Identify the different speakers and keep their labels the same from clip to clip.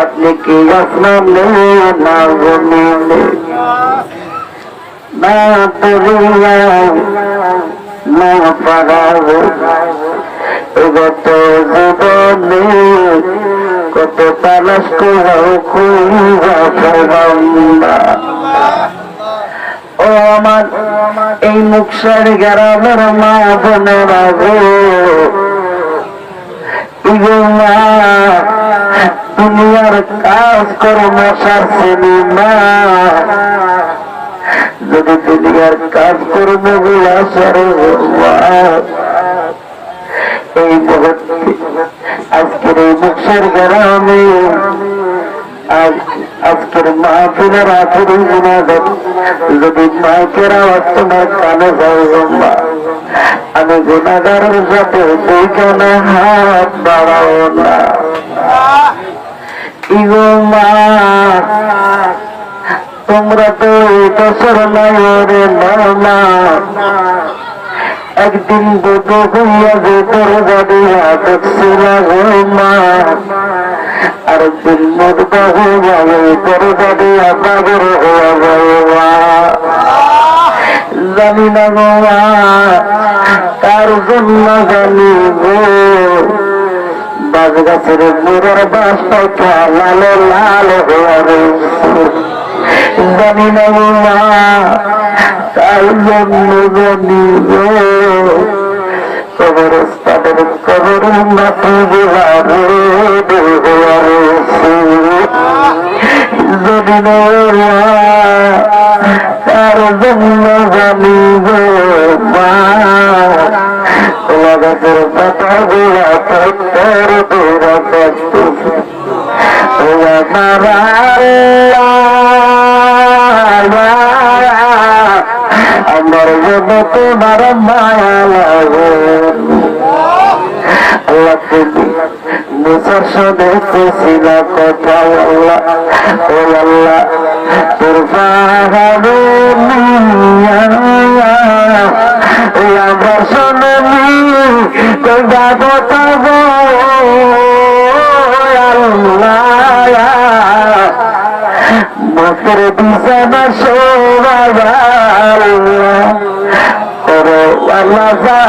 Speaker 1: আপনি কি আসমানে না জমিনে না দরিয়ায় না পাহাড়ে এগত জীবনে কত তালাশ পেলাম ও আমার এই মুখের গ্রামের মা বোনেরা গো মা আর কাজ কর্ম সারছেনি মা। যদি আর কাজ কর্মগুলা সারে এই মুহূর্তে আজকের এই মুখের গ্রামে আজকের মাহফিলের আখেরি গুণাগত যদি মাইকের আওয়াজ তোমার কানে মা আমি গুণাগারের সাথে দুইখানে হাত বাড়াও না তোমরা তো বছর নয়রে মা একদিন দুটো হইয়া যে তোর বাড়িয়া দেখছিল মা আরেকদিন মরবা হয়ে যাবে তোর বাড়িয়া পাগর হয়ে যাবে মা জানি না গো তার জন্য জানি গো। বাজ গাছের মুরের বাস পাইকা লাল লাল হয়ে জানি না গো তার জন্য জানি গো। কবরস্থানের কবর মাটি গুলারে হয়ে মা তার জন্য জানি গো মা কলা গাছের পাতা গুলা তোর দূরা করতেছে আমার জন্য তোমার মায়া সাথে কছিল কথা আল্লাহ ও আল্লাহ তোর পাহাড়ে তোর যাব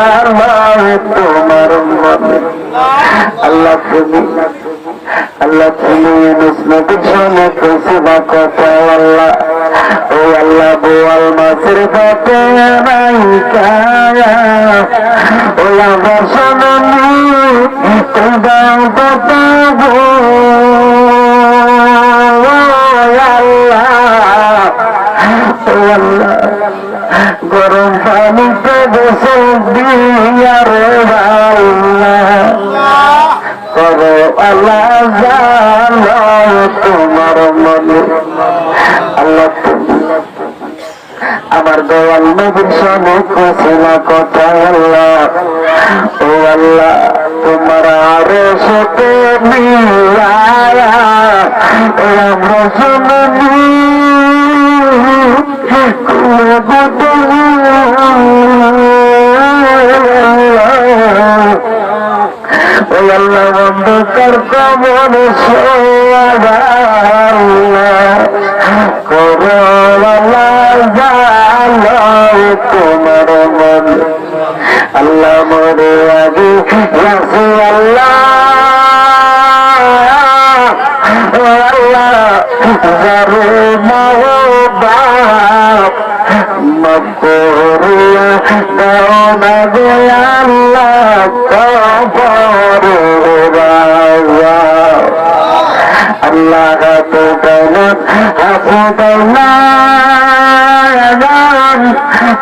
Speaker 1: তোমার মনে আল্লাহ তুমি আল্লাহ তুমি নবীর সঙ্গে কইছিলা কথা আল্লাহ। ও আল্লাহ, বোয়াল মাছের পাতে নাই কায়া। ও আমার সননি তোমার আমার দয়াল নবীর সঙ্গে কোসিনা কথা আল্লাহ। ও আল্লাহ, তোমার আরও সাথে মিলায়া আমরা শুনি ওই আল্লাহ আল্লাহ মরে আগে রাসু আল্লাহ আল্লাহ যারে মাও বাপ মকরিয়া দাও না গো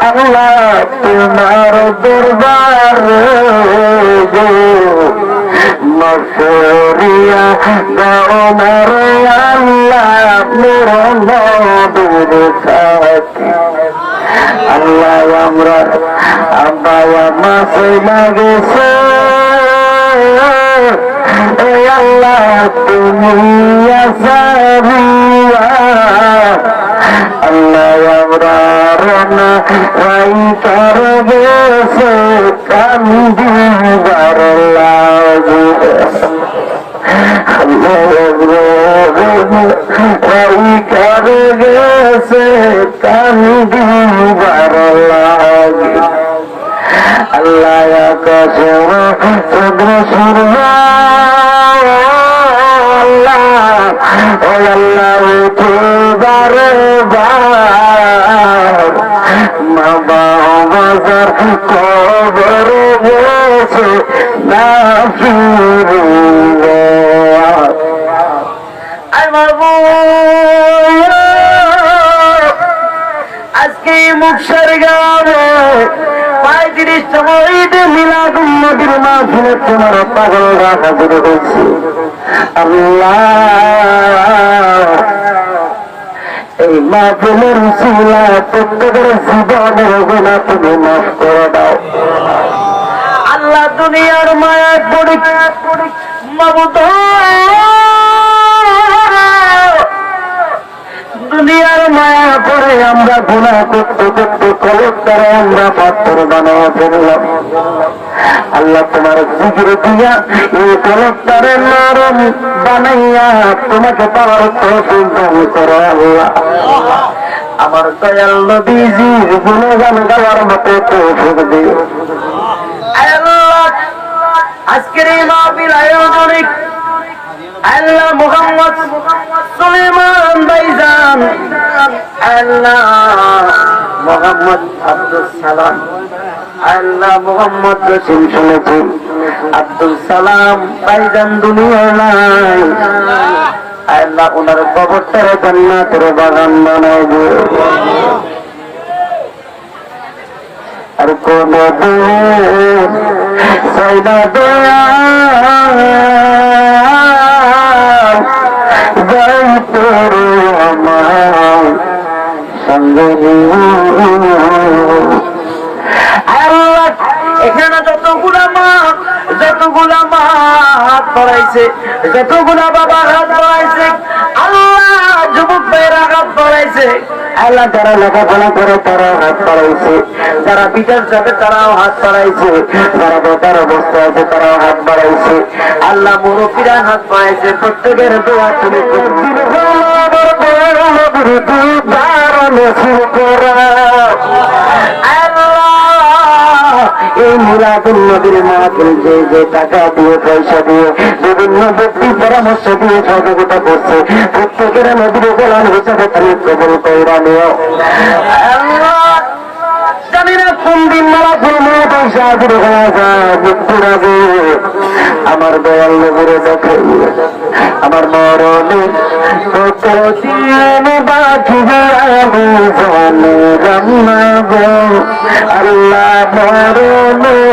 Speaker 1: আল্লাহ তোমার দরবার মসরিয়া গরমার আল্লাহ মোর নবীর সাথী। আল্লাহ আল্লাহ আমরা রানা রাই কার গেছে কান্দি বার লাগে রাই কার গেছে কান্দি বার লাগে আল্লাহ সূর্য বাবার কবর গেছে না আই আজকে মুখসার গাবে পঁয়ত্রিশ সময়তে মিলাদুল নদীর মাঝে তোমার পাগল রাখা হয়েছে আল্লাহ। এই মাহফিলের শিলা প্রত্যেকের জীবনের গুণা তুমি মাফ করে দাও। আল্লাহ দুনিয়ার মায়া পড়ি, মাবুদ দুনিয়ার মায়া পরে আমরা গুণা করতে করতে কলক করে আমরা পাত্র বানাও ফেললাম। আল্লাহ তোমার জিগির দিয়া এই কলকটারে নরম বানাইয়া তোমাকে পাওয়ার তহসিল দান করো আল্লাহ। আমার দয়াল নবীজির গুণগান গাওয়ার মতো তৌফিক দিও। আজকের এই মাহফিল আয়োজনে আল্লাহ মোহাম্মদ সুলেমান ভাইজান আল্লাহ মোহাম্মদ আব্দুল সালাম। আল্লাহ মোহাম্মদ রসিম শুনেছি আল্লাহ ওনার কবরটার জান্নাতের বাগান বানাই দিও আর কোন দয়া যতগুলা মা হাত পড়াইছে যতগুলা বাবা হাত পড়াইছে আল্লাহ যুবক ভাইয়েরা হাত পড়াইছে আল্লাহ যারা লেখাপড়া করে তারা হাত বাড়াইছে। যারা বিচার যাবে, তারাও হাত বাড়াইছে। যারা বেকার অবস্থায় আছে, তারাও হাত বাড়াইছে। আল্লাহ মুরব্বীরা হাত বাড়াইছে। প্রত্যেকের দোয়া তুমি এই নবীর যে টাকা দিয়ে, পয়সা দিয়ে, বিভিন্ন ব্যক্তি পরামর্শ দিয়ে সহযোগিতা করছে, প্রত্যেকের নদীর গোলাম হিসাবে তুমি কবল কইরা নিও আমার দয়াল নবীরে দেখে, আমার মরণে কত দিন বাকি আমি জানি আল্লাহ মরণের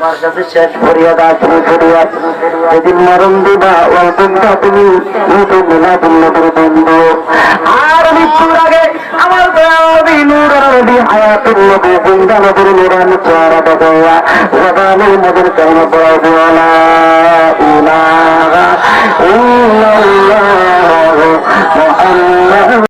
Speaker 1: তোমার কাছে শেষ ফরিয়াদ আসলে ফরিয়াদ যেদিন মরণ দিবা অল্পটা তুমি মৃত মিলাদুল নবীর বন্ধু। আর মৃত্যুর আগে আমার দয়াবি নূর নবী হায়াতুল নবী জিন্দা নবীর নুরানি চেহারা দেয়া জবানের নবীর কারণে পড়া দিওলা ইলাহা ইল্লাল্লাহ মুহাম্মদ